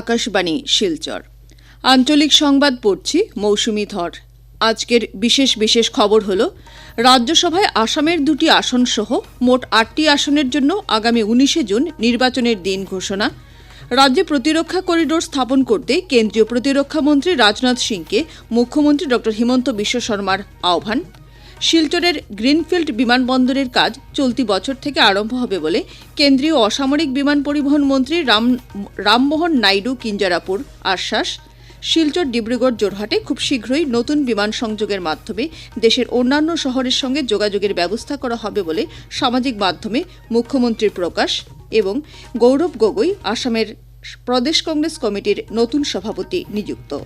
আকাশবাণী, শিলচর। আঞ্চলিক সংবাদ পড়ছি মৌসুমি ধর। আজকের বিশেষ বিশেষ খবর হল, রাজ্যসভায় আসামের দুটি আসন সহ মোট আটটি আসনের জন্য আগামী উনিশে জুন নির্বাচনের দিন ঘোষণা। রাজ্যে প্রতিরক্ষা করিডোর স্থাপন করতে কেন্দ্রীয় প্রতিরক্ষা মন্ত্রী রাজনাথ সিংকে মুখ্যমন্ত্রী ড হিমন্ত বিশ্ব শর্মার আহ্বান। শিলচরের গ্রিনফিল্ড বিমানবন্দরের কাজ চলতি বছর থেকে আরম্ভ হবে বলে কেন্দ্রীয় অসামরিক বিমান পরিবহন মন্ত্রী রাম, রামমোহন নাইডু, কিঞ্জারাপুর আশ্বাস। শিলচর ডিব্রুগড় জোরহাটে খুব শীঘ্রই নতুন বিমান সংযোগের মাধ্যমে দেশের অন্যান্য শহরের সঙ্গে যোগাযোগের ব্যবস্থা করা হবে বলে সামাজিক মাধ্যমে মুখ্যমন্ত্রীর প্রকাশ এবং গৌরব গগৈ, আসামের প্রদেশ কংগ্রেস কমিটির নতুন সভাপতি নিযুক্ত।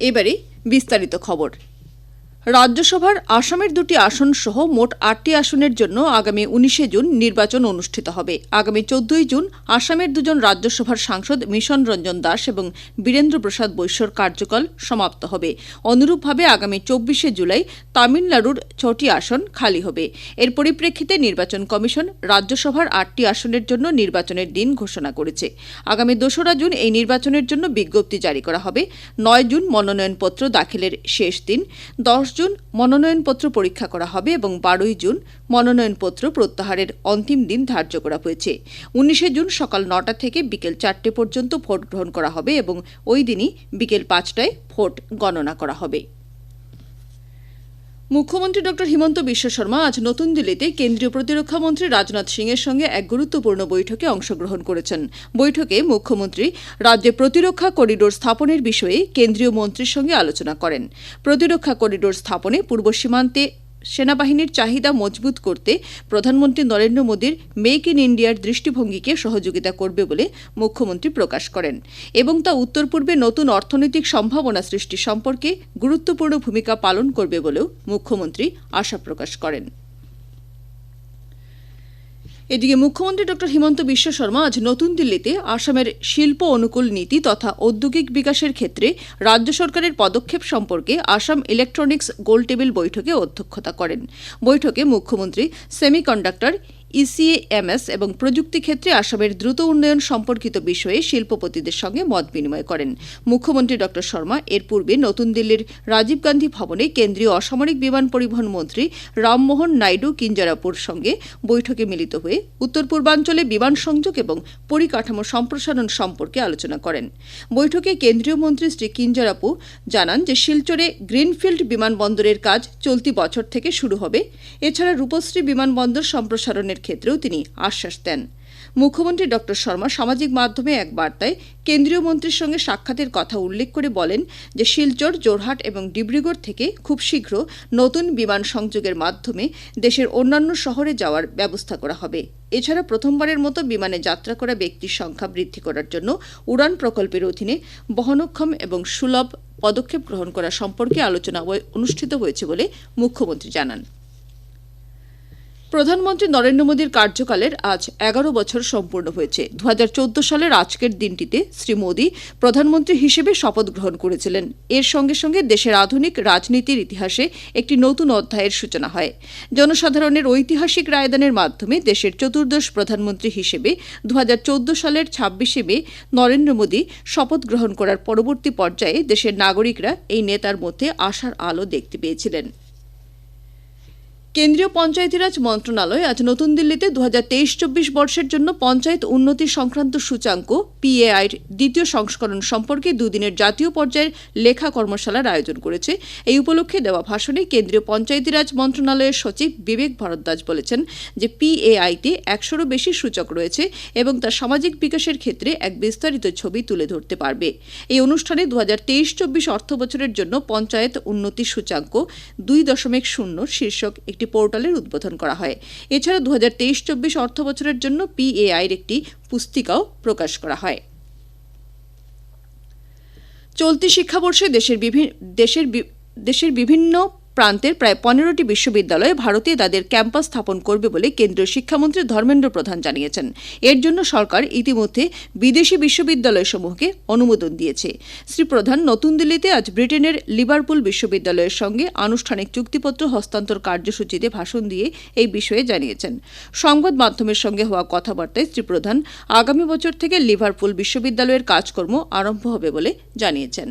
এবারে বিস্তারিত খবর। রাজ্যসভার আসামের দুটি আসন সহ মোট আটটি আসনের জন্য আগামী উনিশে জুন নির্বাচন অনুষ্ঠিত হবে। আগামী চোদ্দই জুন আসামের দুজন রাজ্যসভার সাংসদ মিশন রঞ্জন দাস এবং বীরেন্দ্র প্রসাদ বৈশ্যর কার্যকাল সমাপ্ত হবে। অনুরূপভাবে আগামী চব্বিশে জুলাই তামিলনাড়ুর ছটি আসন খালি হবে। এর পরিপ্রেক্ষিতে নির্বাচন কমিশন রাজ্যসভার আটটি আসনের জন্য নির্বাচনের দিন ঘোষণা করেছে। আগামী দোসরা জুন এই নির্বাচনের জন্য বিজ্ঞপ্তি জারি করা হবে। নয় জুন মনোনয়নপত্র দাখিলের শেষ দিন। দশ জুন মনোনয়নপত্র পরীক্ষা করা হবে এবং বারোই জুন মনোনয়নপত্র প্রত্যাহারের অন্তিম দিন ধার্য করা হয়েছে। উনিশে জুন সকাল নটা থেকে বিকেল চারটে পর্যন্ত ভোট গ্রহণ করা হবে এবং ওই দিনই বিকেল পাঁচটায় ভোট গণনা করা হবে। মুখ্যমন্ত্রী ডক্টর হিমন্ত বিশ্ব শর্মা আজ নতুন দিল্লিতে কেন্দ্রীয় প্রতিরক্ষা মন্ত্রী রাজনাথ সিং এর সঙ্গে এক গুরুত্বপূর্ণ বৈঠকে অংশগ্রহণ করেছেন। বৈঠকে মুখ্যমন্ত্রী রাজ্যে প্রতিরক্ষা করিডোর স্থাপনের বিষয়ে কেন্দ্রীয় মন্ত্রীর সঙ্গে আলোচনা করেন। প্রতিরক্ষা করিডোর স্থাপনে পূর্ব সীমান্তে সেনাবাহিনীর চাহিদা মজবুত করতে প্রধানমন্ত্রী নরেন্দ্র মোদীর মেক ইন ইন্ডিয়ার দৃষ্টিভঙ্গিকে সহযোগিতা করবে বলে মুখ্যমন্ত্রী প্রকাশ করেন এবং তা উত্তর পূর্বে নতুন অর্থনৈতিক সম্ভাবনা সৃষ্টি সম্পর্কে গুরুত্বপূর্ণ ভূমিকা পালন করবে বলেও মুখ্যমন্ত্রী আশা প্রকাশ করেন। এদিকে মুখ্যমন্ত্রী ডক্টর হিমন্ত বিশ্ব শর্মা আজ নতুন দিল্লিতে আসামের শিল্প অনুকূল নীতি তথা ঔদ্যোগিক বিকাশের ক্ষেত্রে রাজ্য সরকারের পদক্ষেপ সম্পর্কে আসাম ইলেকট্রনিক্স গোলটেবিল বৈঠকে অধ্যক্ষতা করেন। বৈঠকে মুখ্যমন্ত্রী সেমিকন্ডাক্টর ইসিএমএস এবং প্রযুক্তি ক্ষেত্রে আসামের দ্রুত উন্নয়ন সম্পর্কিত বিষয়ে শিল্পপতিদের সঙ্গে মত বিনিময় করেন। মুখ্যমন্ত্রী ড. শর্মা এর পূর্বে নতুন দিল্লির রাজীব গান্ধী ভবনে কেন্দ্রীয় অসামরিক বিমান পরিবহন মন্ত্রী রামমোহন নাইডু কিঞ্জারাপুর সঙ্গে বৈঠকে মিলিত হয়ে উত্তর পূর্বাঞ্চলে বিমান সংযোগ এবং পরিকাঠামো সম্প্রসারণ সম্পর্কে আলোচনা করেন। বৈঠকে কেন্দ্রীয় মন্ত্রী শ্রী কিঞ্জারাপু জানান যে শিলচরে গ্রিনফিল্ড বিমানবন্দরের কাজ চলতি বছর থেকে শুরু হবে। এছাড়া রূপশ্রী বিমানবন্দর সম্প্রসারণের ক্ষেত্রেও তিনি আশ্বাস দেন। মুখ্যমন্ত্রী ড. শর্মা সামাজিক মাধ্যমে এক বার্তায় কেন্দ্রীয় মন্ত্রীর সঙ্গে সাক্ষাতের কথা উল্লেখ করে বলেন যে, শিলচর, জোরহাট এবং ডিব্রুগড় থেকে খুব শীঘ্র নতুন বিমান সংযোগের মাধ্যমে দেশের অন্যান্য শহরে যাওয়ার ব্যবস্থা করা হবে। এছাড়া প্রথমবারের মতো বিমানে যাত্রা করা ব্যক্তির সংখ্যা বৃদ্ধি করার জন্য উড়ান প্রকল্পের অধীনে বহনক্ষম এবং সুলভ পদক্ষেপ গ্রহণ করা সম্পর্কে আলোচনা অনুষ্ঠিত হয়েছে বলে মুখ্যমন্ত্রী জানান। প্রধানমন্ত্রী নরেন্দ্র মোদীর কার্যকালের আজ এগারো বছর সম্পূর্ণ হয়েছে। দু হাজার চৌদ্দ সালের আজকের দিনটিতে শ্রী মোদী প্রধানমন্ত্রী হিসেবে শপথ গ্রহণ করেছিলেন। এর সঙ্গে সঙ্গে দেশের আধুনিক রাজনীতির ইতিহাসে একটি নতুন অধ্যায়ের সূচনা হয়। জনসাধারণের ঐতিহাসিক রায়দানের মাধ্যমে দেশের চতুর্দশ প্রধানমন্ত্রী হিসেবে দু হাজার চৌদ্দ সালের ছাব্বিশে মে নরেন্দ্র মোদী শপথ গ্রহণ করার পরবর্তী পর্যায়ে দেশের নাগরিকরা এই নেতার মধ্যে আশার আলো দেখতে পেয়েছিলেন। কেন্দ্রীয় পঞ্চায়েতিরাজ মন্ত্রণালয় আজ নতুন দিল্লিতে দু হাজার তেইশ চব্বিশ বর্ষের জন্য পঞ্চায়েত উন্নতি সংক্রান্ত সূচাঙ্ক, পিএআইর দ্বিতীয় সংস্করণ সম্পর্কে দুদিনের জাতীয় পর্যায়ের লেখা কর্মশালার আয়োজন করেছে। এই উপলক্ষে দেওয়া ভাষণে কেন্দ্রীয় পঞ্চায়েতিরাজ মন্ত্রণালয়ের সচিব বিবেক ভরদ্বাজ বলেছেন যে পিএআইতে একশোরও বেশি সূচক রয়েছে এবং তা সামাজিক বিকাশের ক্ষেত্রে এক বিস্তারিত ছবি তুলে ধরতে পারবে। এই অনুষ্ঠানে দু হাজার তেইশ চব্বিশ অর্থ বছরের জন্য পঞ্চায়েত উন্নতি সূচাঙ্ক দুই দশমিক শূন্য শীর্ষক একটি পোর্টালের উদ্বোধন করা হয়। এছাড়া দু হাজার তেইশ চব্বিশ অর্থ বছরের জন্য পিএআইয়ের একটি পুস্তিকাও প্রকাশ করা হয়। চলতি শিক্ষাবর্ষে দেশের বিভিন্ন দেশের দেশের বিভিন্ন প্রান্তের প্রায় পনেরোটি বিশ্ববিদ্যালয়ে ভারতে তাদের ক্যাম্পাস স্থাপন করবে বলে কেন্দ্রীয় শিক্ষামন্ত্রী ধর্মেন্দ্র প্রধান জানিয়েছেন। এর জন্য সরকার ইতিমধ্যে বিদেশি বিশ্ববিদ্যালয়সমূহকে অনুমোদন দিয়েছে। শ্রী প্রধান, নতুন দিল্লিতে আজ ব্রিটেনের লিভারপুল বিশ্ববিদ্যালয়ের সঙ্গে আনুষ্ঠানিক চুক্তিপত্র হস্তান্তর কার্যসূচিতে ভাষণ দিয়ে এই বিষয়ে জানিয়েছেন। সংবাদ মাধ্যমের সঙ্গে হওয়া কথাবার্তায় শ্রী প্রধান, আগামী বছর থেকে লিভারপুল বিশ্ববিদ্যালয়ের কাজকর্ম আরম্ভ হবে বলে জানিয়েছেন।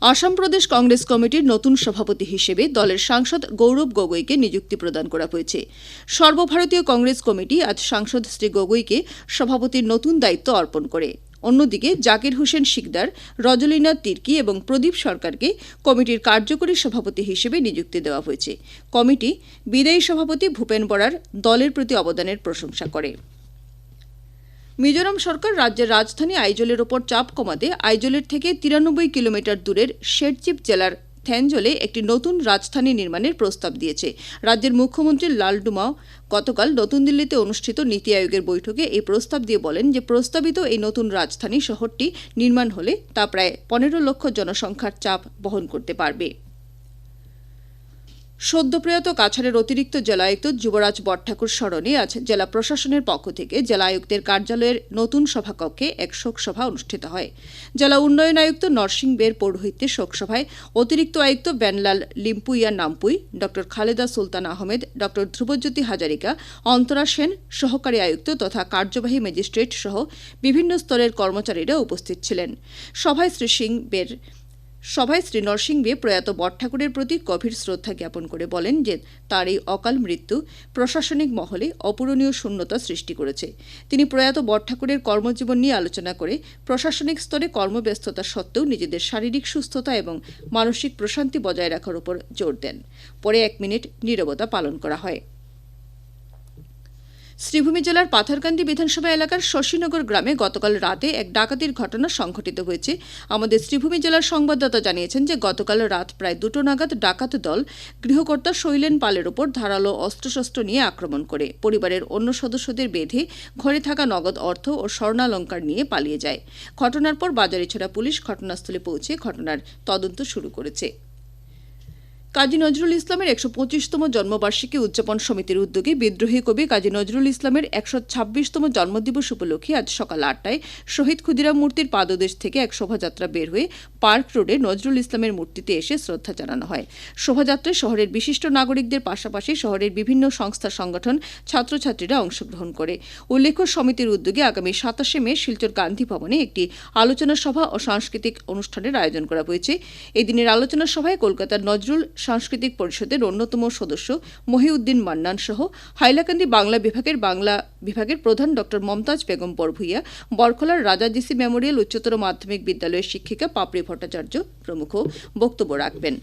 আসাম প্রদেশ কংগ্রেস কমিটির নতুন সভাপতি হিসেবে দলের সাংসদ গৌরব গগৈকে নিযুক্তি প্রদান করা হয়েছে। সর্বভারতীয় কংগ্রেস কমিটি আজ সাংসদ শ্রী গগৈকে সভাপতির নতুন দায়িত্ব অর্পণ করে। অন্যদিকে জাকির হোসেন শিকদার রজলীনা তির্কি এবং প্রদীপ সরকারকে কমিটির কার্যকরী সভাপতি হিসেবে নিযুক্তি দেওয়া হয়েছে। কমিটি বিদায়ী সভাপতি ভূপেন বরার দলের প্রতি অবদানের প্রশংসা করে। মিজোরাম সরকার রাজ্যের রাজধানী আইজলের ওপর চাপ কমাতে আইজলের থেকে তিরানব্বই কিলোমিটার দূরের শেরচিপ জেলার থ্যানজলে একটি নতুন রাজধানী নির্মাণের প্রস্তাব দিয়েছে। রাজ্যের মুখ্যমন্ত্রী লালডুমাও গতকাল নতুন দিল্লিতে অনুষ্ঠিত নীতি আয়োগের বৈঠকে এই প্রস্তাব দিয়ে বলেন যে প্রস্তাবিত এই নতুন রাজধানী শহরটি নির্মাণ হলে তা প্রায় পনেরো লক্ষ জনসংখ্যার চাপ বহন করতে পারবে। সদ্যপ্রয়াত কাছাড়ের অতিরিক্ত জেলায়ুক্ত যুবরাজ বটঠাকুর স্মরণে আজ জেলা প্রশাসনের পক্ষ থেকে জেলা আয়ুক্তের কার্যালয়ের নতুন সভাকক্ষে এক শোকসভা অনুষ্ঠিত হয়। জেলা উন্নয়ন আয়ুক্ত নরসিং বের পৌরোহিত্যে শোকসভায় অতিরিক্ত আয়ুক্ত বেনলাল লিম্পুইয়া নামপুই ড খালেদা সুলতান আহমেদ ড ধ্রুবজ্যোতি হাজারিকা, অন্তরা সেন, সহকারী আয়ুক্ত তথা কার্যবাহী ম্যাজিস্ট্রেট সহ বিভিন্ন স্তরের কর্মচারীরা উপস্থিত ছিলেন। সভায় শ্রী সিং বের সভায় শ্রী নরসিংবে প্রয়াত বটঠাকুরের প্রতি গভীর শ্রদ্ধা জ্ঞাপন করে বলেন যে তার এই অকাল মৃত্যু প্রশাসনিক মহলে অপূরণীয় শূন্যতা সৃষ্টি করেছে। তিনি প্রয়াত বটঠাকুরের কর্মজীবন নিয়ে আলোচনা করে প্রশাসনিক স্তরে কর্মব্যস্ততা সত্ত্বেও নিজেদের শারীরিক সুস্থতা এবং মানসিক প্রশান্তি বজায় রাখার উপর জোর দেন। পরে এক মিনিট নীরবতা পালন করা হয়। শ্রীভূমি জেলার পাথারকান্দি বিধানসভা এলাকার শশীনগর গ্রামে গতকাল রাতে এক ডাকাতির ঘটনা সংঘটিত হয়েছে। আমাদের শ্রীভূমি জেলার সংবাদদাতা জানিয়েছেন যে গতকাল রাত প্রায় দুটো নাগাদ ডাকাত দল গৃহকর্তা শৈলেন পালের ওপর ধারালো অস্ত্রশস্ত্র নিয়ে আক্রমণ করে। পরিবারের অন্য সদস্যদের বেঁধে ঘরে থাকা নগদ অর্থ ও স্বর্ণালঙ্কার নিয়ে পালিয়ে যায়। ঘটনার পর বাজারিছড়া পুলিশ ঘটনাস্থলে পৌঁছে ঘটনার তদন্ত শুরু করেছে। কাজী নজরুল ইসলামের একশো পঁচিশতম জন্মবার্ষিকী উদযাপন সমিতির উদ্যোগে বিদ্রোহী কবি কাজী নজরুল ইসলামের একশো ছাব্বিশতম জন্মদিবস উপলক্ষে আজ সকাল আটটায় শহীদ ক্ষুদিরাম মূর্তির পাদদেশ থেকে এক শোভাযাত্রা বের হয়ে পার্ক রোডে নজরুল ইসলামের মূর্তিতে এসে শ্রদ্ধা জানানো হয়। শোভাযাত্রায় শহরের বিশিষ্ট নাগরিকদের পাশাপাশি শহরের বিভিন্ন সংস্থা, সংগঠন, ছাত্রছাত্রীরা অংশগ্রহণ করে। উল্লেখ্য, সমিতির উদ্যোগে আগামী সাতাশে মে শিলচর গান্ধী ভবনে একটি আলোচনা সভা ও সাংস্কৃতিক অনুষ্ঠানের আয়োজন করা হয়েছে। এদিনের আলোচনা সভায় কলকাতার নজরুল সাংস্কৃতিক পরিষদের অন্যতম সদস্য মহিউদ্দিন মান্নান সহ হাইলাকান্দি বাংলা বিভাগের বাংলা বিভাগের প্রধান ড মমতাজ বেগম বরভুইয়া, বরখলার রাজাজিসি মেমোরিয়াল উচ্চতর মাধ্যমিক বিদ্যালয়ের শিক্ষিকা পাপড়ি ভট্টাচার্য প্রমুখ বক্তব্য রাখবেন।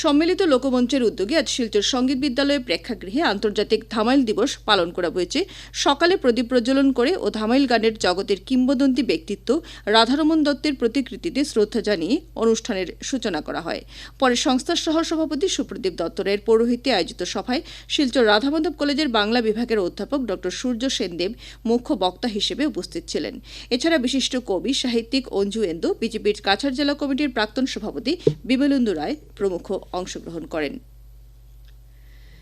সম্মিলিত লোকমঞ্চের উদ্যোগে আজ শিলচর সংগীত বিদ্যালয়ের প্রেক্ষাগৃহে আন্তর্জাতিক ধামাইল দিবস পালন করা হয়েছে। সকালে প্রদীপ প্রজ্বলন করে ও ধামাইল গানের জগতের কিংবদন্তি ব্যক্তিত্ব রাধারমন দত্তের প্রতিকৃতিতে শ্রদ্ধা জানিয়ে অনুষ্ঠানের সূচনা করা হয়। পরে সংস্থার সহ সভাপতি সুপ্রদীপ দত্ত রায়ের পৌরোহিত্যে আয়োজিত সভায় শিলচর রাধামাধব কলেজের বাংলা বিভাগের অধ্যাপক ড সূর্য সেনদেব মুখ্য বক্তা হিসেবে উপস্থিত ছিলেন। এছাড়া বিশিষ্ট কবি, সাহিত্যিক অঞ্জু এন্দু, বিজেপির কাছাড় জেলা কমিটির প্রাক্তন সভাপতি বিমলেন্দু রায় প্রমুখ অংশগ্রহণ করেন।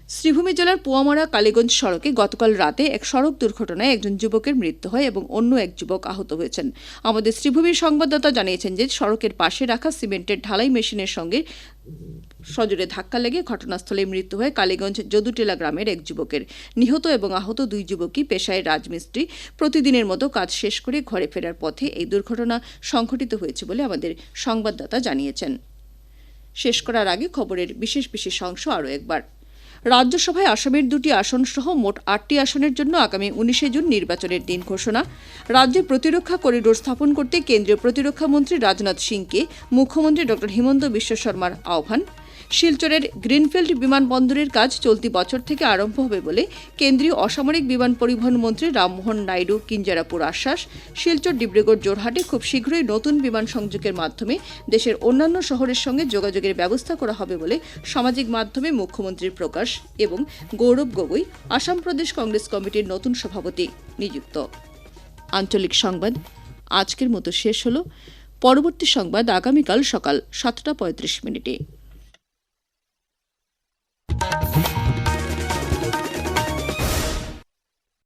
শ্রীভূমি জেলার পুয়ামারা কালীগঞ্জ সড়কে গতকাল রাতে এক সড়ক দুর্ঘটনায় একজন যুবকের মৃত্যু হয় এবং অন্য এক যুবক আহত হয়েছেন। আমাদের শ্রীভূমির সংবাদদাতা জানিয়েছেন যে, সড়কের পাশে রাখা সিমেন্টের ঢালাই মেশিনের সঙ্গে সজোরে ধাক্কা লেগে ঘটনাস্থলে মৃত্যু হয় কালীগঞ্জ যদুটেলা গ্রামের এক যুবকের। নিহত এবং আহত দুই যুবকই পেশায় রাজমিস্ত্রি। প্রতিদিনের মতো কাজ শেষ করে ঘরে ফেরার পথে এই দুর্ঘটনা সংঘটিত হয়েছে বলে আমাদের সংবাদদাতা জানিয়েছেন। শেষ করার আগে খবরের বিশেষ বিশেষ অংশ আরও একবার। রাজ্যসভায় আসামের দুটি আসন সহ মোট আটটি আসনের জন্য আগামী উনিশে জুন নির্বাচনের দিন ঘোষণা। রাজ্যে প্রতিরক্ষা করিডোর স্থাপন করতে কেন্দ্রীয় প্রতিরক্ষা মন্ত্রী রাজনাথ সিংকে মুখ্যমন্ত্রী ড হিমন্ত বিশ্ব শর্মার আহ্বান। শিলচরের গ্রিনফিল্ড বিমানবন্দরের কাজ চলতি বছর থেকে আরম্ভ হবে বলে কেন্দ্রীয় অসামরিক বিমান পরিবহন মন্ত্রী রামমোহন নাইডু, কিঞ্জারাপুর আশ্বাস। শিলচর ডিব্রুগড় জোরহাটে খুব শীঘ্রই নতুন বিমান সংযোগের মাধ্যমে দেশের অন্যান্য শহরের সঙ্গে যোগাযোগের ব্যবস্থা করা হবে বলে সামাজিক মাধ্যমে মুখ্যমন্ত্রীর প্রকাশ এবং গৌরব গগৈ, আসাম প্রদেশ কংগ্রেস কমিটির নতুন সভাপতি নিযুক্ত। আঞ্চলিক সংবাদ, আজকের মতো শেষ হলো। পরবর্তী সংবাদ আগামীকাল সকাল সাতটা পঁয়ত্রিশ মিনিটে।